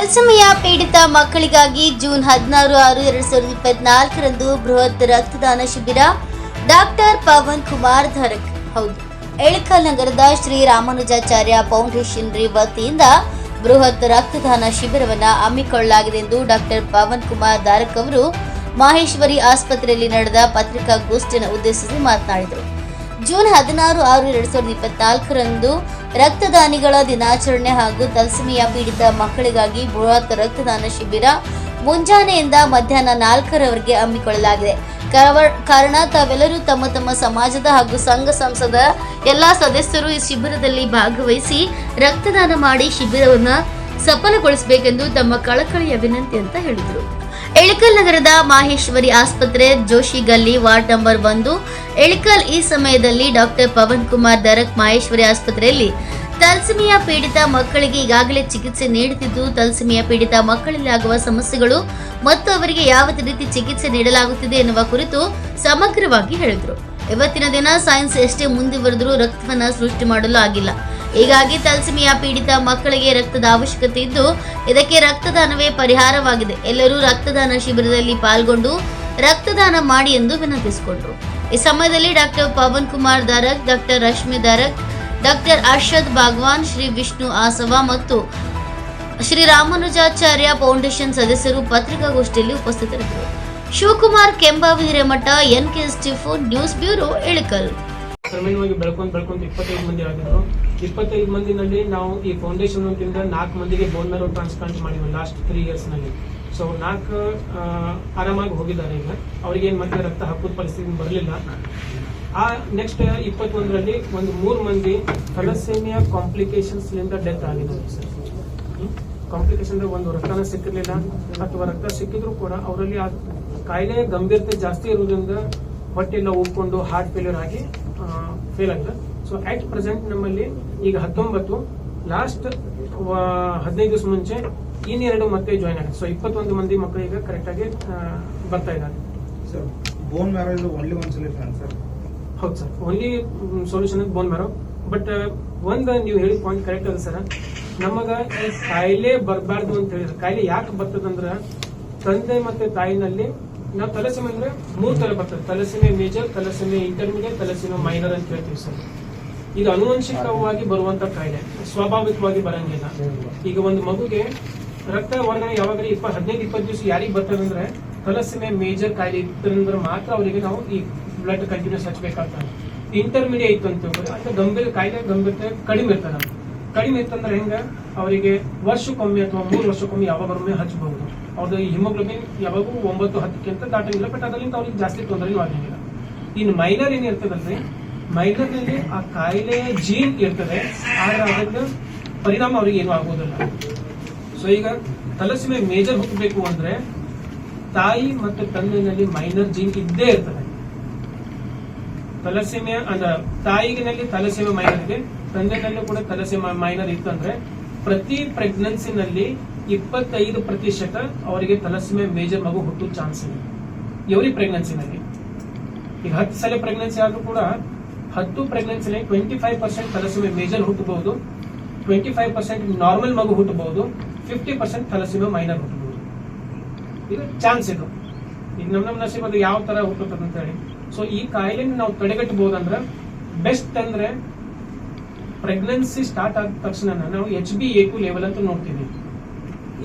ತತ್ಸಮಯ ಪೀಡಿತ ಮಕ್ಕಳಿಗಾಗಿ ಜೂನ್ ಹದಿನಾರು ಆರು ಎರಡು ಸಾವಿರದ ಇಪ್ಪತ್ನಾಲ್ಕರಂದು ಬೃಹತ್ ರಕ್ತದಾನ ಶಿಬಿರ ಡಾಕ್ಟರ್ ಪವನ್ ಕುಮಾರ್ ಧರಕ್. ಹೌದು ಎಳಕಲ್ ನಗರದ ಶ್ರೀ ರಾಮಾನುಜಾಚಾರ್ಯ ಫೌಂಡೇಶನ್ ವತಿಯಿಂದ ಬೃಹತ್ ರಕ್ತದಾನ ಶಿಬಿರವನ್ನು ಹಮ್ಮಿಕೊಳ್ಳಲಾಗಿದೆ ಎಂದು ಡಾಕ್ಟರ್ ಪವನ್ ಕುಮಾರ್ ಧಾರಕ್ ಅವರು ಮಾಹೇಶ್ವರಿ ಆಸ್ಪತ್ರೆಯಲ್ಲಿ ನಡೆದ ಪತ್ರಿಕಾಗೋಷ್ಠಿಯನ್ನು ಉದ್ದೇಶಿಸಿ ಮಾತನಾಡಿದರು. ಜೂನ್ ಹದಿನಾರು ಆರು ಎರಡು ಸಾವಿರದ ಇಪ್ಪತ್ನಾಲ್ಕರಂದು ರಕ್ತದಾನಿಗಳ ದಿನಾಚರಣೆ ಹಾಗೂ ತಲ್ಸಮಿಯ ಪೀಡಿತ ಮಕ್ಕಳಿಗಾಗಿ ಬೃಹತ್ ರಕ್ತದಾನ ಶಿಬಿರ ಮುಂಜಾನೆಯಿಂದ ಮಧ್ಯಾಹ್ನ ನಾಲ್ಕರವರೆಗೆ ಹಮ್ಮಿಕೊಳ್ಳಲಾಗಿದೆ. ಕಾರಣ ತಾವೆಲ್ಲರೂ ತಮ್ಮ ತಮ್ಮ ಸಮಾಜದ ಹಾಗೂ ಸಂಘ ಸಂಸದ ಎಲ್ಲ ಸದಸ್ಯರು ಈ ಶಿಬಿರದಲ್ಲಿ ಭಾಗವಹಿಸಿ ರಕ್ತದಾನ ಮಾಡಿ ಶಿಬಿರವನ್ನು ಸಫಲಗೊಳಿಸಬೇಕೆಂದು ತಮ್ಮ ಕಳಕಳಿಯ ವಿನಂತಿ ಅಂತ ಹೇಳಿದರು. ಎಳಿಕಲ್ ನಗರದ ಮಾಹೇಶ್ವರಿ ಆಸ್ಪತ್ರೆ ಜೋಶಿ ಗಲ್ಲಿ ವಾರ್ಡ್ ನಂಬರ್ ಒಂದು. ಎಳಕಲ್ ಈ ಸಮಯದಲ್ಲಿ ಡಾಕ್ಟರ್ ಪವನ್ ಕುಮಾರ್ ದರಕ್ ಮಾಹೇಶ್ವರಿ ಆಸ್ಪತ್ರೆಯಲ್ಲಿ. ತಲ್ಸಿಮಿಯಾ ಪೀಡಿತ ಮಕ್ಕಳಿಗೆ ಈಗಾಗಲೇ ಚಿಕಿತ್ಸೆ ನೀಡುತ್ತಿದ್ದು, ತಲ್ಸಿಮಿಯಾ ಪೀಡಿತ ಮಕ್ಕಳಲ್ಲಿ ಆಗುವ ಸಮಸ್ಯೆಗಳು ಮತ್ತು ಅವರಿಗೆ ಯಾವ ರೀತಿ ಚಿಕಿತ್ಸೆ ನೀಡಲಾಗುತ್ತಿದೆ ಎನ್ನುವ ಕುರಿತು ಸಮಗ್ರವಾಗಿ ಹೇಳಿದರು. ಇವತ್ತಿನ ದಿನ ಸೈನ್ಸ್ ಎಷ್ಟೇ ಮುಂದುವರೆದರೂ ರಕ್ತವನ್ನು ಸೃಷ್ಟಿ ಮಾಡಲು ಆಗಿಲ್ಲ. ಹೀಗಾಗಿ ತಲ್ಸಿಮಿಯಾ ಪೀಡಿತ ಮಕ್ಕಳಿಗೆ ರಕ್ತದ ಅವಶ್ಯಕತೆ ಇದ್ದು, ಇದಕ್ಕೆ ರಕ್ತದಾನವೇ ಪರಿಹಾರವಾಗಿದೆ. ಎಲ್ಲರೂ ರಕ್ತದಾನ ಶಿಬಿರದಲ್ಲಿ ಪಾಲ್ಗೊಂಡು ರಕ್ತದಾನ ಮಾಡಿ ಎಂದು ವಿನಂತಿಸಿಕೊಂಡರು. ಈ ಸಮಯದಲ್ಲಿ doctor Pavan Kumar Darak doctor Rashmi Darak doctor Arshad Bhagwan, Shri Vishnu Asava ಮತ್ತು ಶ್ರೀ ರಾಮಾನುಜಾಚಾರ್ಯ ಫೌಂಡೇಶನ್ ಸದಸ್ಯರು ಪತ್ರಿಕಾಗೋಷ್ಠಿಯಲ್ಲಿ ಉಪಸ್ಥಿತರಿದ್ದರು. Shivakumar Kembhavi Hiremath N K Stephen news bureau, Ilkal. ಕ್ರಮೇಣವಾಗಿ ಬೆಳ್ಕೊಂಡು ಬೆಳ್ಕೊಂಡು ಇಪ್ಪತ್ತೈದು ಮಂದಿ ಆಗಿದ್ರು. ಇಪ್ಪತ್ತೈದು ಮಂದಿನಲ್ಲಿ ನಾವು ಈ ಫೌಂಡೇಶನ್ ಅಂತಿಂದ ನಾಲ್ಕು ಮಂದಿಗೆ ಬೋನ್ ಮ್ಯಾರೋ ಟ್ರಾನ್ಸ್ಪ್ಲಾಂಟ್ ಮಾಡಿದ್ವಿ ಲಾಸ್ಟ್ ತ್ರೀ ಇಯರ್ಸ್ನಲ್ಲಿ. ಸೊ ನಾಲ್ಕು ಆರಾಮಾಗಿ ಹೋಗಿದ್ದಾರೆ ಈಗ. ಅವ್ರಿಗೆ ಏನ್ ಮತ್ತೆ ರಕ್ತ ಹಾಕೋದ್ ಪರಿಸ್ಥಿತಿ ಬರಲಿಲ್ಲ. ಆ ನೆಕ್ಸ್ಟ್ ಇಪ್ಪತ್ತೊಂದರಲ್ಲಿ ಒಂದು ಮೂರು ಮಂದಿ ಥಲಸೇಮಿಯಾ ಕಾಂಪ್ಲಿಕೇಶನ್ಸ್ ಲಿಂದ ಡೆತ್ ಆಗಿದ್ದಾರೆ ಸರ್. ಕಾಂಪ್ಲಿಕೇಶನ್ ಒಂದು ರಕ್ತನ ಸಿಕ್ಕಿರಲಿಲ್ಲ. ಅಥವಾ ರಕ್ತ ಸಿಕ್ಕಿದ್ರು ಕೂಡ ಅವರಲ್ಲಿ ಆ ಕಾಯಿಲೆ ಗಂಭೀರತೆ ಜಾಸ್ತಿ ಇರುವುದರಿಂದ ಹೊಟ್ಟೆಲ್ಲ ಉಬ್ಕೊಂಡು ಹಾರ್ಟ್ ಫೇಲ್ಯೂರ್ ಆಗಿ ಫೇಲ್ ಆಗ್ತದೆ. ಸೊ ಅಟ್ ಪ್ರೆಸೆಂಟ್ ನಮ್ಮಲ್ಲಿ ಈಗ ಹತ್ತೊಂಬತ್ತು ಲಾಸ್ಟ್ ಹದಿನೈದು ದಿವಸ ಮುಂಚೆ ಇನ್ನೆರಡು ಮತ್ತೆ ಜಾಯ್ನ್ ಆಗುತ್ತೆ. ಸೊ ಇಪ್ಪತ್ತೊಂದು ಮಂದಿ ಮಕ್ಕಳು ಈಗ ಕರೆಕ್ಟ್ ಆಗಿ ಬರ್ತಾ ಇದ್ದಾರೆ. ಸರ್ ಬೋನ್ ಮ್ಯಾರೋ ಇದು ಓನ್ಲಿ ಒನ್ ಸೊಲ್ಯೂಷನ್ ಸರ್ ಹೌದು sir only solution bone marrow but ಒಂದು ನೀವು ಹೇಳಿದ ಪಾಯಿಂಟ್ ಕರೆಕ್ಟ್ ಅದ ಸರ್ ನಮಗ ಕಾಯಿಲೆ ಬರಬಾರ್ದು ಅಂತ ಹೇಳಿದ್ರೆ ಕಾಯಿಲೆ ಯಾಕೆ ಬರ್ತದಂದ್ರ ತಂದೆ ಮತ್ತೆ ತಾಯಿನಲ್ಲಿ ನಾವು ತಲಸೆಮೆ ಅಂದ್ರೆ ಮೂರ್ ತರ ಬರ್ತದೆ. Thalassemia major thalassemia intermediate thalassemia minor ಅಂತ ಹೇಳ್ತೀವಿ ಸರ್. ಇದು ಅನುವಂಶಿಕವಾಗಿ ಬರುವಂತ ಕಾಯಿಲೆ. ಸ್ವಾಭಾವಿಕವಾಗಿ ಬರಂಗಿಲ್ಲ. ಈಗ ಒಂದು ಮಗುಗೆ ರಕ್ತ ವರ್ಗಾವಣೆ ಯಾವಾಗಲೂ ಇಪ್ಪ ಹದಿನೈದು, ಇಪ್ಪತ್ತು ದಿವಸ ಯಾರಿಗೆ ಬರ್ತದಂದ್ರೆ ತಲಸಿಮೆ ಮೇಜರ್ ಕಾಯಿಲೆ ಇತ್ತಂದ್ರೆ ಮಾತ್ರ ಅವರಿಗೆ ನಾವು ಈ ಬ್ಲಡ್ ಕಂಟಿನ್ಯೂಸ್ ಹಚ್ಚಬೇಕಾಗ್ತದೆ. ಇಂಟರ್ಮೀಡಿಯೇಟ್ ಅಂತ ಅಂದ್ರೆ ಗಂಭೀರ ಕಾಯಿಲೆ ಗಂಭೀರತೆ ಕಡಿಮೆ ಇರ್ತದೆ ಕಡಿಮೆ ಇತ್ತಂದ್ರೆ ಹೆಂಗ? ಅವರಿಗೆ ವರ್ಷಕ್ಕೊಮ್ಮೆ ಅಥವಾ ಮೂರು ವರ್ಷಕ್ಕೊಮ್ಮೆ ಯಾವಾಗೊಮ್ಮೆ ಹಚ್ಚಬಹುದು. ಅವ್ರದ್ದು ಈ ಹಿಮೋಗ್ಲೋಬಿನ್ ಯಾವಾಗೂ ಒಂಬತ್ತು ಹತ್ತಕ್ಕಿಂತ ದಾಟಂಗಿಲ್ಲ ಬಟ್ ಅದರಿಂದ ಅವ್ರಿಗೆ ಜಾಸ್ತಿ ತೊಂದರೆನೂ ಆಗಂಗಿಲ್ಲ ಇನ್ನು ಮೈನರ್ ಏನ್ ಇರ್ತದಲ್ರಿ ಮೈನರ್ನಲ್ಲಿ ಆ ಕಾಯಿಲೆ ಜೀನ್ ಇರ್ತದೆ, ಆದ್ರೆ ಅದಕ್ಕೆ ಪರಿಣಾಮ ಅವ್ರಿಗೆ ಏನು ಆಗೋದಿಲ್ಲ. ಸೊ ಈಗ ತಲಸಿಮೆ ಮೇಜರ್ ಹುಟ್ಟಬೇಕು ಅಂದ್ರೆ ತಾಯಿ ಮತ್ತು ತಂದೆನಲ್ಲಿ ಮೈನರ್ ಜೀನ್ ಇದ್ದೇ ಇರ್ತದೆ. ತಲಸಿಮೆ ಅಂದ್ರೆ ತಾಯಿಗಿನಲ್ಲಿ ತಲಸಿಮೆ ಮೈನರ್ ಇದೆ ತಂದೆನಲ್ಲೂ ಕೂಡ ತಲಸೆಮೆ ಮೈನರ್ ಇತ್ತಂದ್ರೆ ಪ್ರತಿ ಪ್ರೆಗ್ನೆನ್ಸಿನಲ್ಲಿ ಇಪ್ಪತ್ತೈದು ಪ್ರತಿಶತ ಅವರಿಗೆ ತಲಸಿಮೆ ಮೇಜರ್ ಮಗು ಹುಟ್ಟು ಚಾನ್ಸ್ ಇದೆ. ಎವ್ರಿ ಪ್ರೆಗ್ನೆನ್ಸಿನಲ್ಲಿ ಈಗ ಹತ್ತು ಸಲ ಪ್ರೆಗ್ನೆನ್ಸಿ ಆದ್ರೂ ಕೂಡ ಹತ್ತು ಪ್ರೆಗ್ನೆನ್ಸಿನಲ್ಲಿ twenty five percent thalassemia major ಹುಟ್ಟಬಹುದು twenty five percent normal ಮಗು ಹುಟ್ಟಬಹುದು ಫಿಫ್ಟಿ ಪರ್ಸೆಂಟ್ ತಲಸಿಮೆ ಮೈನರ್ ಹುಟ್ಟಬಹುದು. ಇದು ಚಾನ್ಸ್ ಇದು. ಈಗ ನಮ್ ನಮ್ ನಸೀಬ್ ಅದು ಯಾವ ತರ ಹುಟ್ಟುತ್ತದೆ ಅಂತ ಹೇಳಿ. ಸೊ ಈ ಕಾಯಿಲೆನ ನಾವು ತಡೆಗಟ್ಟಬಹುದಂದ್ರೆ ಬೆಸ್ಟ್ ಅಂದ್ರೆ ಪ್ರೆಗ್ನೆನ್ಸಿ ಸ್ಟಾರ್ಟ್ ಆದ ತಕ್ಷಣ ನಾವು H B A two level ಅಂತ ನೋಡ್ತೀವಿ.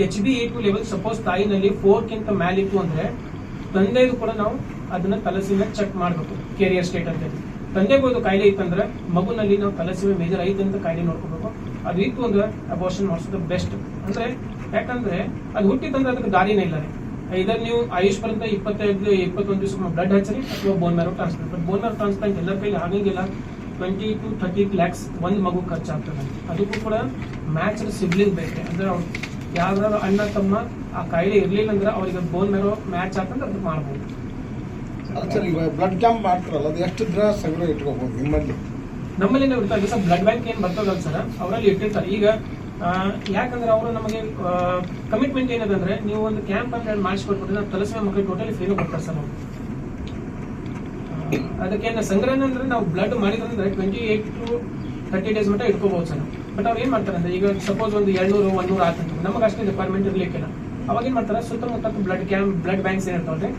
H B A two level suppose ತಾಯಿನಲ್ಲಿ four ಮ್ಯಾಲಿತ್ತು ಅಂದ್ರೆ ತಂದೆಗೂ ಕೂಡ ನಾವು ಅದನ್ನ ತಲಸಿನ ಚೆಕ್ ಮಾಡಬೇಕು ಕೆರಿಯರ್ ಸ್ಟೇಟ್ ಅಂತ ತಂದೆಗೂ ಅದು ಕಾಯಿಲೆ ಇತ್ತಂದ್ರೆ ಮಗುನಲ್ಲಿ ನಾವು ತಲಸಿಮೆ ಮೇಜರ್ ಐತೆ ಅಂತ ಕಾಯಿಲೆ ನೋಡ್ಕೋಬೇಕು. ಅದು ಇತ್ತು ಅಂದ್ರೆ ಅಬೋರ್ಷನ್ ಮಾಡಿಸೋದು ಬೆಸ್ಟ್ ಅಂದ್ರೆ ಯಾಕಂದ್ರೆ ಅದು ಹುಟ್ಟಿತ್ತಂದ್ರೆ ಅದಕ್ಕೆ ದಾರಿನೇ ಇಲ್ಲ ರೀ. ಇದನ್ನ ನೀವು ಆಯುಷ್ ಪರ್ಯಂತ ಇಪ್ಪತ್ತೈದು, ಇಪ್ಪತ್ತೊಂದು ದಿವಸ ಬ್ಲಡ್ ಹಚ್ಚರಿ ಅಥವಾ bone marrow transplant bone marrow transplant ಎಲ್ಲರ ಕೈಲಿ ಆಗಂಗಿಲ್ಲ. ಟ್ವೆಂಟಿ ಟು ಥರ್ಟಿ ಲ್ಯಾಕ್ಸ್ ಒಂದು ಮಗು ಖರ್ಚಾಗ್ತದೆ ಅದಕ್ಕೂ ಕೂಡ ಮ್ಯಾಚ್ ಸಿಬ್ಲಿಂಗ್ ಬೇಕೆ ಅಂದ್ರೆ ಅವ್ರು ಯಾವ್ದಾದ್ರು ಅಣ್ಣ ತಮ್ಮ ಆ ಕಾಯಿಲೆ ಇರ್ಲಿಲ್ಲ ಅಂದ್ರೆ ಅವ್ರಿಗೆ ಬೋನ್ ಮೇರೋ ಮ್ಯಾಚ್ ಆಗ್ತಂದ್ರೆ ಅದು ಮಾಡ್ಬೋದು. ಬ್ಲಡ್ ಕ್ಯಾಂಪ್ ಮಾಡ್ತಾರಲ್ಲ ಅದು ಎಷ್ಟು ದಿನ ಸಂಗ್ರಹ ಇಟ್ಕೋಬಹುದು ನಿಮ್ಮಲ್ಲಿ? ನಮ್ಮಲ್ಲಿ ನಾವು ಇರ್ತಾರೆ ಸರ್ ಬ್ಲಡ್ ಬ್ಯಾಂಕ್ ಏನ್ ಬರ್ತದಲ್ಲ ಸರ್ ಅವರಲ್ಲಿ ಇಟ್ಟಿರ್ತಾರೆ. ಈಗ ಯಾಕಂದ್ರೆ ಅವರು ನಮಗೆ ಕಮಿಟ್ಮೆಂಟ್ ಏನದಂದ್ರೆ ನೀವು ಒಂದು ಕ್ಯಾಂಪ್ ಅಂತ ಹೇಳಿ ಮಾಡಿಸ್ಕೊಟ್ಬಿಟ್ರೆ ನಾವು ತಲಸಮೆ ಮಕ್ಕಳಿಗೆ ಟೋಟಲಿ ಫ್ರೀನು ಕೊಡ್ತಾರೆ ಸರ್ ಅವರು. ಅದಕ್ಕೆ ಸಂಗ್ರಹಣ ಅಂದ್ರೆ ನಾವು blood ಮಾಡಿದ್ರಂದ್ರೆ twenty eight to thirty days ಮಟ್ಟ ಇಟ್ಕೋಬಹುದು ಸರ್ ಬಟ್ ಅವ್ರು ಏನ್ ಮಾಡ್ತಾರೆ ಅಂದ್ರೆ ಈಗ ಸಪೋಸ್ ಒಂದು ಎರಡ್ನೂರು ಒಂದೂರು ಆತಂತ ನಮಗೆ ಅಷ್ಟೇ ರಿಕ್ವೈರ್ಮೆಂಟ್ ಇರ್ಲಿಕ್ಕಿಲ್ಲ ಅವಾಗ ಏನ್ ಮಾಡ್ತಾರೆ ಸುತ್ತಮುತ್ತ ಬ್ಲಡ್ ಕ್ಯಾಂಪ್ ಬ್ಲಡ್ ಬ್ಯಾಂಕ್ಸ್ ಏನಿರ್ತಾವ್ರೆ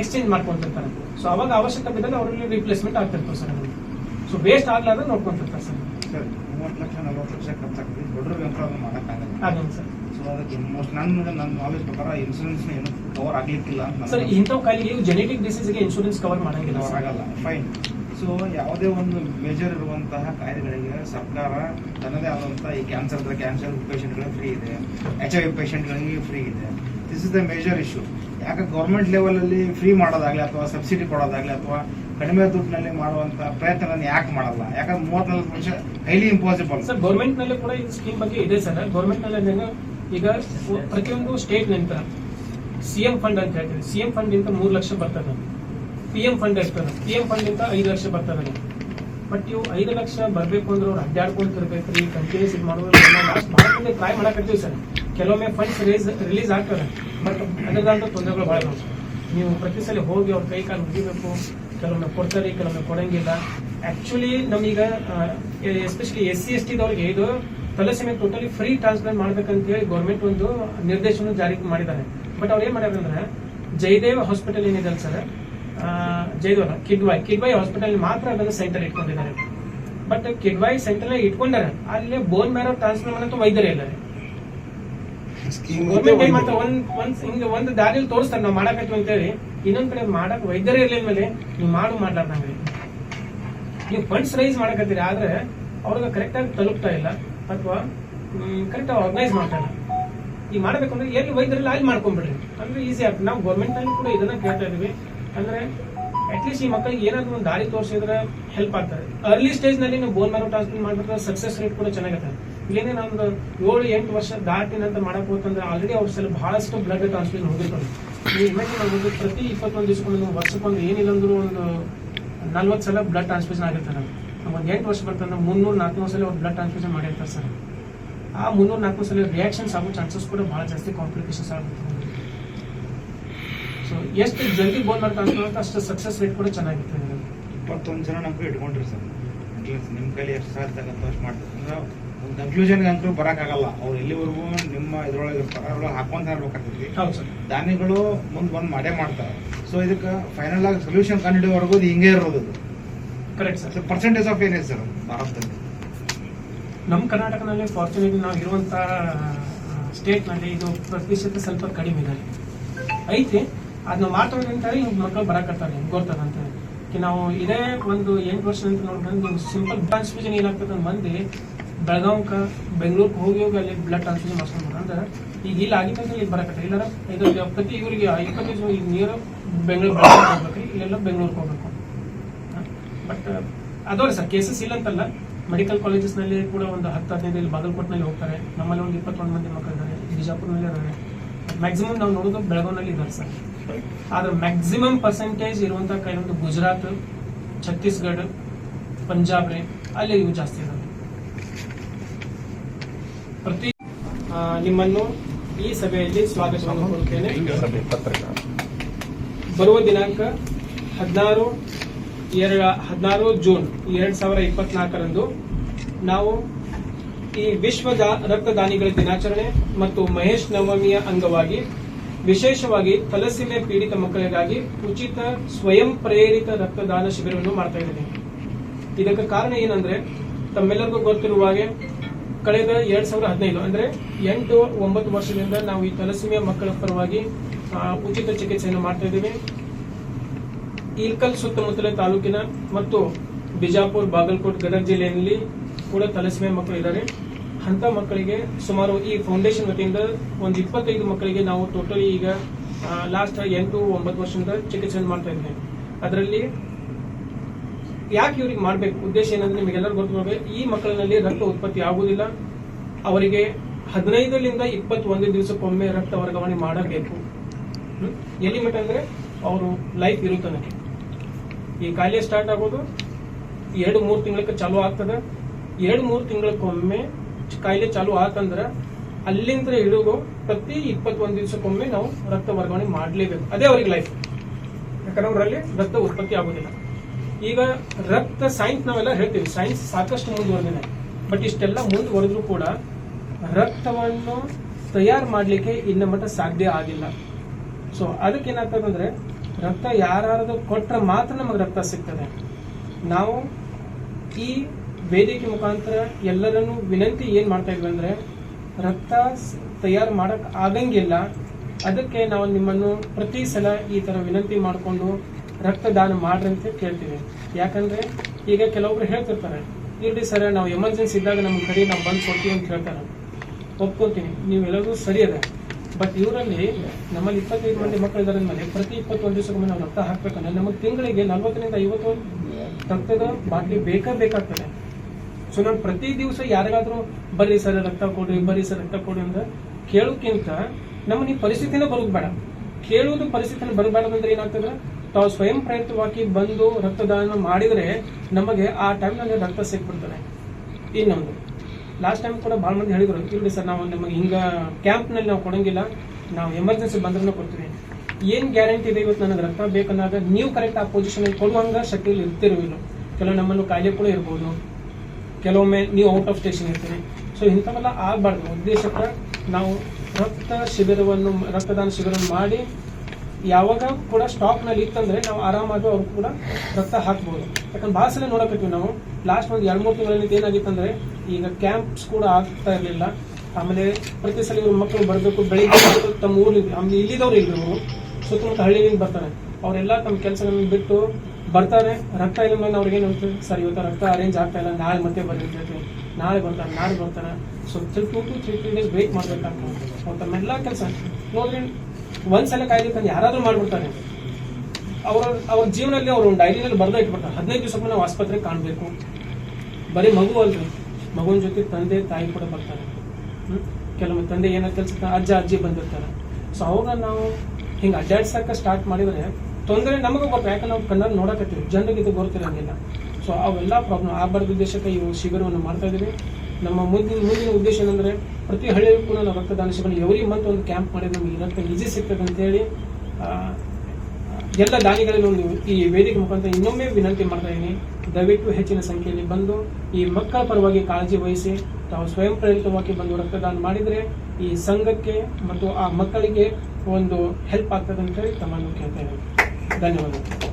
ಎಕ್ಸ್ಚೇಂಜ್ ಮಾಡ್ಕೊಂತಿರ್ತಾರೆ. ಸೊ ಅವಾಗ ಅವಶ್ಯಕತೆ ಬಿದ್ದಾಗ ಅವರಲ್ಲಿ ರಿಪ್ಲೇಸ್ಮೆಂಟ್ ಆಗ್ತಿರ್ತಾರೆ ಸರ್ ಸೊ ವೇಸ್ಟ್ ಆಗ್ಲಾರ ನೋಡ್ಕೊಂತಿರ್ತಾರೆ ಸರ್ ಮೂವತ್ತು ಲಕ್ಷ ನಲ್ವತ್ತು ಲಕ್ಷ ಖರ್ಚಾಗ್ತದೆ. ದೊಡ್ಡ ವ್ಯವಹಾರ ಮಾಡೋಕ್ಕಾಗಲ್ಲ. ಅದೊಂದು ಸರ್. ಸೊ ಅದಕ್ಕೆ ಮೋಸ್ಟ್ ನನ್ನ ನನ್ನ ನಾಲೆಜ್ ಪ್ರಕಾರ ಇನ್ಸೂರೆನ್ಸ್ ಏನು ಕವರ್ ಆಗ್ಲಿಕ್ಕಿಲ್ಲ. ಸರ್ ಇಂಥವು ಕಾಯಿಲೆಗೆ ಜೆನೆಟಿಕ್ ಡಿಸೀಸ್ಗೆ ಇನ್ಶೂರೆನ್ಸ್ ಕವರ್ ಮಾಡಂಗಿಲ್ಲ ಕವರ್ ಆಗಲ್ಲ. ಫೈನ್ ಸೊ ಯಾವುದೇ ಒಂದು ಮೇಜರ್ ಇರುವಂತಹ ಕಾಯಿಲೆಗಳಿಗೆ ಸರ್ಕಾರ ತನ್ನದೇ ಆದಂತಹ ಈ ಕ್ಯಾನ್ಸರ್ ಕ್ಯಾನ್ಸರ್ ಪೇಷಂಟ್ಗಳಿಗೆ ಫ್ರೀ ಇದೆ. ಎಚ್ ಐ ವಿ ಪೇಷಂಟ್ಗಳಿಗೆ ಫ್ರೀ ಇದೆ. This is the major issue ಯಾಕೆ ಗೌರ್ಮೆಂಟ್ ಲೆವೆಲಲ್ಲಿ ಫ್ರೀ ಮಾಡೋದಾಗ್ಲಿ ಅಥವಾ ಸಬ್ಸಿಡಿ ಕೊಡೋದಾಗಲಿ ಅಥವಾ ಕಡಿಮೆ ದುಡ್ಡಿನಲ್ಲಿ ಮಾಡುವಂತ ಪ್ರಯತ್ನ ಯಾಕೆ ಮಾಡಲ್ಲ? ಯಾಕಂದ್ರೆ ಮೂವತ್ನಾಲ್ಕು ವರ್ಷ ಹೈಲಿ ಇಂಪಾಸಿಬಲ್ ಸರ್ ಗೌರ್ಮೆಂಟ್ನಲ್ಲಿ ಕೂಡ ಈ ಸ್ಕೀಮ್ ಬಗ್ಗೆ ಇದೆ ಸರ್ ಗೌರ್ಮೆಂಟ್ನಲ್ಲಿ ಈಗ ಪ್ರತಿಯೊಂದು ಸ್ಟೇಟ್ ನಿಂತ ಸಿಎಂ ಫಂಡ್ ಅಂತ ಹೇಳ್ತೀವಿ ಸಿಎಂ ಫಂಡ್ ಇಂದ ಮೂರು ಲಕ್ಷ ಬರ್ತದೆ ಪಿ ಎಂ ಫಂಡ್ ಇರ್ತದೆ. ಪಿ ಎಂ ಫಂಡ್ ಇಂದ ಐದು ಲಕ್ಷ ಬರ್ತದೆ ಬಟ್ ಇವು ಐದು ಲಕ್ಷ ಬರಬೇಕು ಅಂದ್ರೆ ಅವ್ರು ಅಡ್ಡಾಡ್ಕೊಂಡು ಇರ್ಬೇಕ್ರಿ ಕಂಟಿನ್ಯೂಸ್ ಇದು ಮಾಡೋದು ಟ್ರೈ ಮಾಡಕತ್ತೀವಿ ಸರ್. ಕೆಲವೊಮ್ಮೆ ಫಂಡ್ಸ್ ರಿಲೀಸ್ ರಿಲೀಸ್ ಆಗ್ತದೆ. ಬಟ್ ಅದರದಂತ ತೊಂದರೆಗಳು ಭಾಳ. ನೀವು ಪ್ರತಿ ಸಲ ಹೋಗಿ ಅವ್ರ ಕೈ ಕಾಲು ಮುಗಿಬೇಕು. ಕೆಲವೊಮ್ಮೆ ಕೊಡ್ತಾರೆ, ಕೆಲವೊಮ್ಮೆ ಕೊಡಂಗಿಲ್ಲ. ಆಕ್ಚುಲಿ ನಮೀಗ ಎಸ್ಪೆಷಲಿ ಎಸ್ ಸಿ ಎಸ್ ಟಿದವ್ರಿಗೆ ಇದು ತಲಸೆಮೆ ಟೋಟಲಿ ಫ್ರೀ ಟ್ರಾನ್ಸ್ಫರ್ ಮಾಡ್ಬೇಕಂತ ಹೇಳಿ ಗೌರ್ಮೆಂಟ್ ಒಂದು ನಿರ್ದೇಶನ ಜಾರಿ ಮಾಡಿದ್ದಾರೆ. ಬಟ್ ಅವ್ರು ಏನ್ ಮಾಡ್ಯಾರ ಅಂದ್ರೆ ಜಯದೇವ ಹಾಸ್ಪಿಟಲ್ ಏನಿದೆ ಸರ್ ಜಯದೇವ ಕಿಡ್ವಾಯ್ ಕಿಡ್ವಾಯ್ ಹಾಸ್ಪಿಟಲ್ ಮಾತ್ರ ಅದನ್ನ ಸೆಂಟರ್ ಇಟ್ಕೊಂಡಿದ್ದಾರೆ. ಬಟ್ ಕಿಡ್ವಾಯ್ ಸೆಂಟರ್ ಇಟ್ಕೊಂಡಾರೆ. ಅಲ್ಲಿ ಬೋನ್ ಮ್ಯಾರೋ ಟ್ರಾನ್ಸ್ಫರ್ ಅಂತ ವೈದ್ಯರೇ ಇಲ್ಲ ಗೌರ್ಮೆಂಟ್ ಏನ್ ಮಾಡ್ತಾರೆ ಒಂದ್ ಒಂದ್ ಹಿಂಗ ಒಂದ್ ದಾರಿಲಿ ತೋರಿಸ್ತಾರೆ ನಾವು ಮಾಡಕತ್ತೀವಿ ಅಂತೇಳಿ. ಇನ್ನೊಂದ್ ಕಡೆ ಮಾಡಕ್ ವೈದ್ಯರೇ ಇರ್ಲಿಲ್ಲ ಮೇಲೆ ನೀವು ಮಾಡು ಮಾಡ್ಲಾರ್ದಂಗ್ರಿ ನೀವು ಫಂಡ್ಸ್ ರೈಸ್ ಮಾಡಕತ್ತೀರಿ ಆದ್ರೆ ಅವ್ರಿಗೆ ಕರೆಕ್ಟಾಗಿ ತಲುಪ್ತಾ ಇಲ್ಲ. ಅಥವಾ ಕರೆಕ್ಟ್ ಆಗಿ ಆರ್ಗನೈಸ್ ಮಾಡ್ತಾ ಇಲ್ಲ. ಈ ಮಾಡ್ಬೇಕಂದ್ರೆ ಎಲ್ಲಿ ವೈದ್ಯರಲ್ಲಿ ಅಲ್ಲಿ ಮಾಡ್ಕೊಂಡ್ಬಿಡ್ರಿ ಅಂದ್ರೆ ಈಸಿ ಆಗ್ತದೆ ನಾವು ಗೌರ್ಮೆಂಟ್ನಲ್ಲಿ ಕೂಡ ಇದನ್ನ ಕೇಳ್ತಾ ಇದೀವಿ ಅಂದ್ರೆ ಅಟ್ಲೀಸ್ಟ್ ಈ ಮಕ್ಕಳಿಗೆ ಏನಾದ್ರು ಒಂದು ದಾರಿ ತೋರಿಸಿದ್ರೆ ಹೆಲ್ಪ್ ಆಗ್ತದೆ. ಅರ್ಲಿ ಸ್ಟೇಜ್ನಲ್ಲಿ ನೀವು ಬೋನ್ ಮ್ಯಾರೋ ಟ್ರಾನ್ಸ್ಪ್ಲಾಂಟ್ ಮಾಡಿದ್ರೆ ಸಕ್ಸಸ್ ರೇಟ್ ಕೂಡ ಚೆನ್ನಾಗಿದೆ ಇಲ್ಲೇನೇ ನಮ್ದು ಏಳು, ಎಂಟು ವರ್ಷ ದಾಟಿ ನಂತರ ಮಾಡಕ್ ಆಲ್ರೆಡಿ ಅವ್ರ ಸಲ ಬಹಳಷ್ಟು ಬ್ಲಡ್ ಟ್ರಾನ್ಸ್ಫ್ಯೂಷನ್ ಹೋಗಿರ್ತಾರೆ ನೀವು ಇಮೇಜ್ ಪ್ರತಿ ಇಪ್ಪತ್ತೊಂದು ದಿವಸಕ್ಕೊಂದು ವರ್ಷಕ್ಕೊಂದು ಏನಿಲ್ಲ ಅಂದ್ರೂ ಒಂದು ನಲ್ವತ್ತು ಸಲ ಬ್ಲಡ್ ಟ್ರಾನ್ಸ್ಫ್ಯೂಷನ್ ಆಗಿರ್ತಾರೆ ಒಂದು ಎಂಟು ವರ್ಷ ಬರ್ತಾರೆ ಮುನ್ನೂರು, ನಾಲ್ಕುನೂರು ಸಲ ಅವ್ರು ಬ್ಲಡ್ ಟ್ರಾನ್ಸ್ಫ್ಯೂಷನ್ ಮಾಡಿರ್ತಾರೆ ಸರ್. ಆ ಮುನ್ನೂರು ನಾಲ್ಕು ಸಲ ರಿಯಾಕ್ಷನ್ಸ್ ಆಗೋ ಚಾನ್ಸಸ್ ಕೂಡ ಭಾಳ ಜಾಸ್ತಿ ಕಾಂಪ್ಲಿಕೇಶನ್ಸ್ ಆಗುತ್ತೆ. ಸೊ ಎಷ್ಟು ಜಲ್ದಿ ಬೋನ್ ಮಾಡ್ತಾ ಅಷ್ಟು ಸಕ್ಸಸ್ ರೇಟ್ ಕೂಡ ಚೆನ್ನಾಗಿರ್ತದೆ ಇಪ್ಪತ್ತೊಂದು ಜನ ನಮ್ಗೆ ಇಟ್ಕೊಂಡ್ರಿ ಸರ್. ನಿಮ್ಮ ಕೈಲಿ ಎಷ್ಟು ಸಾಧ್ಯ ಆಗತ್ತೋ ಅಷ್ಟು ಮಾಡ್ತಾರೆ ಅಂದ್ರೆ ಒಂದು ಕನ್ಕ್ಲೂಷನ್ಗೆ ಅಂತೂ ಬರೋಕ್ಕಾಗಲ್ಲ. ಅವ್ರು ಎಲ್ಲಿವರೆಗೂ ನಿಮ್ಮ ಇದ್ರೊಳಗೆ ಇರ್ತಾರೆ ಹಾಕೊಂತ ಇರ್ಬೇಕಾಗ್ತೈತಿ ಹೌದು ಸರ್. ದಾನಿಗಳು ಮುಂದೆ ಬಂದು ಮಾಡೇ ಮಾಡ್ತಾರೆ. ಸೊ ಇದಕ್ಕೆ ಫೈನಲ್ ಆಗಿ ಸೊಲ್ಯೂಷನ್ ಕಂಡುಹಿಡಿಯೋವರೆಗೂ ಇದು ಹಿಂಗೆ ಇರೋದು. Correct sir. ಪರ್ಸೆಂಟೇಜ್ ಆಫ್ ಏನಿದೆ ಸರ್ ಭಾರತದಲ್ಲಿ. ನಮ್ಮ ಕರ್ನಾಟಕದಲ್ಲಿ ಫಾರ್ಚುನೇಟ್ಲಿ ನಾವು ಇರುವಂತ ಸ್ಟೇಟ್ನಲ್ಲಿ ಇದು ಪ್ರತಿಶತ ಸ್ವಲ್ಪ ಕಡಿಮೆ ಇದೆ. ಐತಿ ಅದನ್ನ ಮಾತಾಡೋದಂತಾರೆ ಹಿಂಗ್ ಮಕ್ಕಳು ಬರಕತ್ತಾರೆ ಗೊತ್ತದ ಅಂತ ನಾವು ಇದೇ ಒಂದು ಎಂಟು ವರ್ಷ ಅಂತ ನೋಡ್ಕೊಂಡು ಸಿಂಪಲ್ ಟ್ರಾನ್ಸ್ಫ್ಯೂಷನ್ ಏನಾಗ್ತದೆ ಮಂದಿ ಬೆಳಗಾವ್ಕ ಬೆಂಗಳೂರಿಗೆ ಹೋಗಿ ಹೋಗಿ ಅಲ್ಲಿ ಬ್ಲಡ್ ಟ್ರಾನ್ಸ್ಫ್ಯೂಷನ್ ಮಾಡ್ಸ್ಕೊಂಡು ಅಂದ್ರೆ ಈಗ ಇಲ್ಲಿ ಆಗಿತ್ತಂತ ಇಲ್ಲಿ ಬರಕತ್ತೆ ಇಲ್ಲಾರ ಇದು ಪ್ರತಿ ಇವರಿಗೆ ಇಪ್ಪತ್ತೈದು ಈಗ ನೀರು ಬೆಂಗಳೂರು ಹೋಗ್ಬೇಕು ಇಲ್ಲೆಲ್ಲ ಬೆಂಗಳೂರಿಗೆ ಹೋಗ್ಬೇಕು. ಬಟ್ ಅದವ್ರಿ ಸರ್ ಕೇಸಸ್ ಇಲ್ಲ ಅಂತಲ್ಲ. ಮೆಡಿಕಲ್ ಕಾಲೇಜಸ್ನಲ್ಲಿ ಕೂಡ ಒಂದು ಹತ್ತು ಹದಿನೈದು ಇಲ್ಲಿ ಬಾಗಲಕೋಟ್ನಲ್ಲಿ ಹೋಗ್ತಾರೆ. ನಮ್ಮಲ್ಲಿ ಒಂದು ಇಪ್ಪತ್ತೊಂದು ಮಂದಿ ಮಕ್ಕಳು ಇದ್ದಾರೆ ಬಿಜಾಪುರ್ನಲ್ಲಿ ಇದ್ದಾರೆ. ಮ್ಯಾಕ್ಸಿಮಮ್ ನಾವು ನೋಡೋದು ಬೆಳಗಾವ್ನಲ್ಲಿ ಇದ್ದಾರೆ ಸರ್. ಆದ್ರೆ ಮ್ಯಾಕ್ಸಿಮಮ್ ಪರ್ಸೆಂಟೇಜ್ ಇರುವಂತ ಒಂದು ಗುಜರಾತ್ ಛತ್ತೀಸ್ಗಢ ಪಂಜಾಬ್ ರೀ ಅಲ್ಲಿ ಇವು ಜಾಸ್ತಿ ಇದಾವೆ ಪ್ರತಿ ನಿಮ್ಮನ್ನು ಈ ಸಭೆಯಲ್ಲಿ ಸ್ವಾಗತವನ್ನು ಕೊಡುತ್ತೇನೆ ಬರುವ ದಿನಾಂಕ ಹದಿನಾರು ಹದಿನಾರು ಜೂನ್ ಎರಡ್ ಸಾವಿರ ಇಪ್ಪತ್ನಾಲ್ಕರಂದು ನಾವು ಈ ವಿಶ್ವದ ರಕ್ತದಾನಿಗಳ ದಿನಾಚರಣೆ ಮತ್ತು ಮಹೇಶ್ ನವಮಿಯ ಅಂಗವಾಗಿ ವಿಶೇಷವಾಗಿ ತಲಸೀಮೆ ಪೀಡಿತ ಮಕ್ಕಳಿಗಾಗಿ ಉಚಿತ ಸ್ವಯಂ ಪ್ರೇರಿತ ರಕ್ತದಾನ ಶಿಬಿರವನ್ನು ಮಾಡ್ತಾ ಇದ್ದೇನೆ. ಇದಕ್ಕೆ ಕಾರಣ ಏನಂದ್ರೆ ತಮ್ಮೆಲ್ಲರಿಗೂ ಗೊತ್ತಿರುವ ಹಾಗೆ ಕಳೆದ ಎರಡ್ ಸಾವಿರದ ಹದಿನೈದು, ಅಂದ್ರೆ ಎಂಟು ಒಂಬತ್ತು ವರ್ಷದಿಂದ ನಾವು ಈ ತಲಸಿಮೆಯ ಮಕ್ಕಳ ಪರವಾಗಿ ಉಚಿತ ಚಿಕಿತ್ಸೆಯನ್ನು ಮಾಡ್ತಾ ಇದ್ದೀವಿ. ಇಲ್ಕಲ್ ಸುತ್ತಮುತ್ತಲ ತಾಲೂಕಿನ ಮತ್ತು ಬಿಜಾಪುರ್, ಬಾಗಲಕೋಟ್, ಗದಗ ಜಿಲ್ಲೆಯಲ್ಲಿ ಕೂಡ ತಲಸೀಮೆ ಮಕ್ಕಳು ಇದ್ದಾರೆ. ಅಂತ ಮಕ್ಕಳಿಗೆ ಸುಮಾರು ಈ ಫೌಂಡೇಶನ್ ವತಿಯಿಂದ ಒಂದು ಇಪ್ಪತ್ತೈದು ಮಕ್ಕಳಿಗೆ ನಾವು ಟೋಟಲಿ ಈಗ ಲಾಸ್ಟ್ ಎಂಟು ಒಂಬತ್ತು ವರ್ಷದಿಂದ ಚಿಕಿತ್ಸೆ ಮಾಡ್ತಾ ಇದ್ದೇವೆ. ಅದರಲ್ಲಿ ಯಾಕೆ ಇವ್ರಿಗೆ ಮಾಡಬೇಕು? ಉದ್ದೇಶ ಏನಂದ್ರೆ ನಿಮಗೆಲ್ಲರೂ ಗೊತ್ತಿರಬೇಕು ಈ ಮಕ್ಕಳಲ್ಲಿ ರಕ್ತ ಉತ್ಪತ್ತಿ ಆಗುವುದಿಲ್ಲ. ಅವರಿಗೆ ಹದಿನೈದರಿಂದ ಇಪ್ಪತ್ತೊಂದು ದಿವಸಕ್ಕೊಮ್ಮೆ ರಕ್ತ ವರ್ಗಾವಣೆ ಮಾಡಬೇಕು? ಎಲ್ಲಿ ಮಟ್ಟ ಅಂದ್ರೆ, ಅವರು ಲೈಫ್ ಇರುತ್ತಾನೆ ಈ ಕಾಯಿಲೆ ಸ್ಟಾರ್ಟ್ ಆಗೋದು ಎರಡು ಮೂರು ತಿಂಗಳಕ್ಕೆ ಚಾಲು ಆಗ್ತದೆ. ಎರಡು ಮೂರು ತಿಂಗಳಕ್ಕೊಮ್ಮೆ ಕಾಯಿಲೆ ಚಾಲು ಆತಂದ್ರೆ ಅಲ್ಲಿಂದ ಹಿಡಿದು ಪ್ರತಿ ಇಪ್ಪತ್ತೊಂದು ದಿವಸಕ್ಕೊಮ್ಮೆ ನಾವು ರಕ್ತ ವರ್ಗಾವಣೆ ಮಾಡಲೇಬೇಕು. ಅದೇ ಅವ್ರಿಗೆ ಲೈಫ್ ಯಾಕಂದ್ರೆ ಅವರಲ್ಲಿ ರಕ್ತ ಉತ್ಪತ್ತಿ ಆಗೋದಿಲ್ಲ. ಈಗ ರಕ್ತ ಸೈನ್ಸ್ ನಾವೆಲ್ಲ ಹೇಳ್ತೀವಿ. ಸೈನ್ಸ್ ಸಾಕಷ್ಟು ಮುಂದುವರೆದಿದೆ. ಬಟ್ ಇಷ್ಟೆಲ್ಲ ಮುಂದುವರೆದ್ರು ಕೂಡ ರಕ್ತವನ್ನು ತಯಾರು ಮಾಡಲಿಕ್ಕೆ ಇನ್ನ ಮಟ್ಟ ಸಾಧ್ಯ ಆಗಿಲ್ಲ. ಸೊ ಅಂದ್ರೆ ರಕ್ತ ಯಾರಾದ್ರೂ ಕೊಟ್ಟರೆ ಮಾತ್ರ ನಮಗೆ ರಕ್ತ ಸಿಗ್ತದೆ. ನಾವು ಈ ವೇದಿಕೆ ಮುಖಾಂತರ ಎಲ್ಲರನ್ನು ವಿನಂತಿ ಏನು ಮಾಡ್ತಾ ಇದ್ವಿ ಅಂದರೆ ರಕ್ತ ತಯಾರು ಮಾಡಕ್ಕೆ ಆಗಂಗಿಲ್ಲ. ಅದಕ್ಕೆ ನಾವು ನಿಮ್ಮನ್ನು ಪ್ರತಿ ಸಲ ಈ ಥರ ವಿನಂತಿ ಮಾಡಿಕೊಂಡು ರಕ್ತದಾನ ಮಾಡ್ರಿ ಅಂತ ಕೇಳ್ತೀವಿ. ಯಾಕಂದರೆ ಈಗ ಕೆಲವೊಬ್ರು ಹೇಳ್ತಿರ್ತಾರೆ, ಇರಲಿ ಸರ್, ನಾವು ಎಮರ್ಜೆನ್ಸಿ ಇದ್ದಾಗ ನಮ್ಮ ಕಡೆ ನಾವು ಬಂದು ಕೊಡ್ತೀವಿ ಅಂತ ಹೇಳ್ತಾರೆ. ಒಪ್ಕೊತೀನಿ ನೀವು ಎಲ್ಲರೂ ಸರಿ ಅದ. ಬಟ್ ಇವರಲ್ಲಿ ನಮ್ಮಲ್ಲಿ ಇಪ್ಪತ್ತೈದು ಮಂದಿ ಮಕ್ಕಳು ಇದಾರೆ ಮೇಲೆ ಪ್ರತಿ ಇಪ್ಪತ್ತೊಂದು ದಿವಸಕ್ಕೊಮ್ಮೆ ನಾವು ರಕ್ತ ಹಾಕ್ಬೇಕಂದ್ರೆ ನಮಗೆ ತಿಂಗಳಿಗೆ ನಲ್ವತ್ತರಿಂದ ಐವತ್ತು ರಕ್ತದ ಬಾಟ್ಲಿ ಬೇಕಾ ಬೇಕಾಗ್ತದೆ. ಸೊ ನಾನು ಪ್ರತಿ ದಿವಸ ಯಾರಿಗಾದ್ರೂ ಬರ್ರಿ ಸರ್, ರಕ್ತ ಕೊಡ್ರಿ, ಬರ್ರಿ ಸರ್, ರಕ್ತ ಕೊಡ್ರಿ ಅಂತ ಕೇಳೋಕ್ಕಿಂತ ನಮ್ಮ ಈ ಪರಿಸ್ಥಿತಿನ ಬರೋದು ಬೇಡ. ಕೇಳುವುದು ಪರಿಸ್ಥಿತಿನ ಬರಬೇಡದಂದ್ರೆ ಏನಾಗ್ತದೆ? ತಾವು ಸ್ವಯಂ ಪ್ರಯತ್ನವಾಗಿ ಬಂದು ರಕ್ತದಾನ ಮಾಡಿದರೆ ನಮಗೆ ಆ ಟೈಮ್ನಲ್ಲಿ ರಕ್ತ ಸಿಕ್ಬಿಡ್ತದೆ. ಇನ್ನೊಂದು ಲಾಸ್ಟ್ ಟೈಮ್ ಕೂಡ ಭಾಳ ಮಂದಿ ಹೇಳಿದ್ರು ಇಲ್ರಿ ಸರ್, ನಾವು ನಿಮಗೆ ಹಿಂಗೆ ಕ್ಯಾಂಪ್ನಲ್ಲಿ ನಾವು ಕೊಡೋಂಗಿಲ್ಲ. ನಾವು ಎಮರ್ಜೆನ್ಸಿ ಬಂದ್ರೂ ಕೊಡ್ತೀವಿ. ಏನು ಗ್ಯಾರಂಟಿ ಇದೆ ಇವತ್ತು ನನಗೆ ರಕ್ತ ಬೇಕಂದಾಗ ನೀವು ಕರೆಕ್ಟ್ ಆ ಪೊಸಿಷನ್ ಕೊಡುವಂಗ ಶಕ್ತಿಯಲ್ಲಿ ಇರ್ತಿರೋದಿಲ್ಲ ಕೆಲವು ನಮ್ಮನ್ನು ಕಾಯಿಲೆ ಕೂಡ ಇರ್ಬೋದು. ಕೆಲವೊಮ್ಮೆ ನೀವು ಔಟ್ ಆಫ್ ಸ್ಟೇಷನ್ ಇರ್ತೀರಿ. ಸೊ ಇಂಥವೆಲ್ಲ ಆಗಬಾರ್ದು. ಉದ್ದೇಶಕ್ಕೆ ನಾವು ರಕ್ತ ಶಿಬಿರವನ್ನು, ರಕ್ತದಾನ ಶಿಬಿರವನ್ನು ಮಾಡಿ ಯಾವಾಗ ಕೂಡ ಸ್ಟಾಕ್ನಲ್ಲಿ ಇತ್ತಂದ್ರೆ ನಾವು ಆರಾಮಾಗಿ ಅವ್ರು ಕೂಡ ರಕ್ತ ಹಾಕ್ಬೋದು. ಯಾಕಂದ್ರೆ ಭಾಳ ಸಲ ನೋಡಕತ್ತೀವಿ ನಾವು. ಲಾಸ್ಟ್ ಒಂದು ಎರಡು ಮೂರು ತಿಂಗಳಲ್ಲಿ ಏನಾಗಿತ್ತಂದ್ರೆ ಈಗ ಕ್ಯಾಂಪ್ಸ್ ಕೂಡ ಆಗ್ತಾ ಇರಲಿಲ್ಲ. ಆಮೇಲೆ ಪ್ರತಿ ಸಲ ಇವ್ರ ಮಕ್ಕಳು ಬರಬೇಕು, ಬೆಳಿಗ್ಗೆ ತಮ್ಮ ಊರಿಗೆ ಆಮೇಲೆ ಇಲ್ಲಿದವ್ರು ಇಲ್ಲಿ ಇವರು. ಸುತ್ತಮುತ್ತ ಹಳ್ಳಿಯಿಂದ ಬರ್ತಾರೆ. ಅವರೆಲ್ಲ ತಮ್ಮ ಕೆಲಸಗಳನ್ನು ಬಿಟ್ಟು ಬರ್ತಾರೆ. ರಕ್ತ ಇಲ್ಲ ಮೇಲೆ ಅವ್ರಿಗೆ ಏನು ಸರ್, ಇವತ್ತು ರಕ್ತ ಅರೇಂಜ್ ಆಗ್ತಾ ಇಲ್ಲ. ನಾಳೆ ಮತ್ತೆ ಅಂತ ನಾಳೆ ಬರ್ತಾರೆ ನಾಳೆ ಬರ್ತಾರೆ. So three to two three three days wait ಮಾಡ್ಬೇಕಂತ. ಅವ್ರು ತಮ್ಮೆಲ್ಲ ಕೆಲಸ. ನೋಡ್ರಿ, ಒಂದ್ಸಲ ಕಾಯ್ಲಿಕ್ಕೆ ಯಾರಾದರೂ ಮಾಡ್ಬಿಡ್ತಾರೆ. ಅವರ, ಅವ್ರ ಜೀವನದಲ್ಲಿ ಅವರು ಡೈರಿನಲ್ಲಿ ಬರ್ದ ಇಟ್ಬಿಡ್ತಾರೆ. ಹದಿನೈದು ದಿವಸಕ್ಕೆ ನಾವು ಆಸ್ಪತ್ರೆಗೆ ಕಾಣಬೇಕು. ಬರೀ ಮಗು ಅಲ್ರಿ. ಮಗುವಿನ ಜೊತೆ ತಂದೆ ತಾಯಿ ಕೂಡ ಬರ್ತಾರೆ? ಕೆಲವೊಮ್ಮೆ ತಂದೆ ಏನೋ ಕೆಲಸ ಅಜ್ಜ ಅಜ್ಜಿ ಬಂದಿರ್ತಾರೆ. ಸೊ ಅವಾಗ ನಾವು ಹಿಂಗೆ ಅಡ್ಡಾಡ್ಸಕ್ಕೆ ಸ್ಟಾರ್ಟ್ ಮಾಡಿದರೆ ತೊಂದರೆ ನಮಗೆ ಗೊತ್ತು? ಯಾಕಂದ್ರೆ ನಾವು ಕಣ್ಣಲ್ಲಿ ನೋಡಕತ್ತೀವಿ. ಜನರಿಗೆ ಇದು ಗೊತ್ತಿರೋಂಗಿಲ್ಲ. ಸೊ ಅವೆಲ್ಲ ಪ್ರಾಬ್ಲಮ್ ಆಗಬಾರ್ದು ಉದ್ದೇಶಕ್ಕೆ ಇವು ಶಿಬಿರವನ್ನು ಮಾಡ್ತಾ ಇದ್ದೀವಿ. ನಮ್ಮ ಮುಂದಿನ ಮುಂದಿನ ಉದ್ದೇಶ ಏನಂದರೆ ಪ್ರತಿ ಹಳ್ಳಿಯಲ್ಲೂ ಕೂಡ ನಾವು ರಕ್ತದಾನ ಶಿಬಿರ. ಎವ್ರಿ ಮಂತ್ ಒಂದು ಕ್ಯಾಂಪ್ ಮಾಡಿದ್ರೆ ನಮಗೆ ರಕ್ತ ಈಜಿ ಸಿಗ್ತದೆ ಅಂತೇಳಿ ಆ, ಎಲ್ಲ ದಾನಿಗಳನ್ನು ಈ ವೇದಿಕೆ ಮುಖಾಂತರ ಇನ್ನೊಮ್ಮೆ ವಿನಂತಿ ಮಾಡ್ತಾ ಇದ್ದೀನಿ. ದಯವಿಟ್ಟು ಹೆಚ್ಚಿನ ಸಂಖ್ಯೆಯಲ್ಲಿ ಬಂದು ಈ ಮಕ್ಕಳ ಪರವಾಗಿ ಕಾಳಜಿ ವಹಿಸಿ, ತಾವು ಸ್ವಯಂ ಪ್ರೇರಿತವಾಗಿ ಬಂದು ರಕ್ತದಾನ ಮಾಡಿದರೆ ಈ ಸಂಘಕ್ಕೆ ಮತ್ತು ಆ ಮಕ್ಕಳಿಗೆ ಒಂದು ಹೆಲ್ಪ್ ಆಗ್ತದೆ ಅಂತ ಹೇಳಿ ತಮ್ಮನ್ನು ಕೇಳ್ತೇನೆ ಧನ್ಯವಾದಗಳು.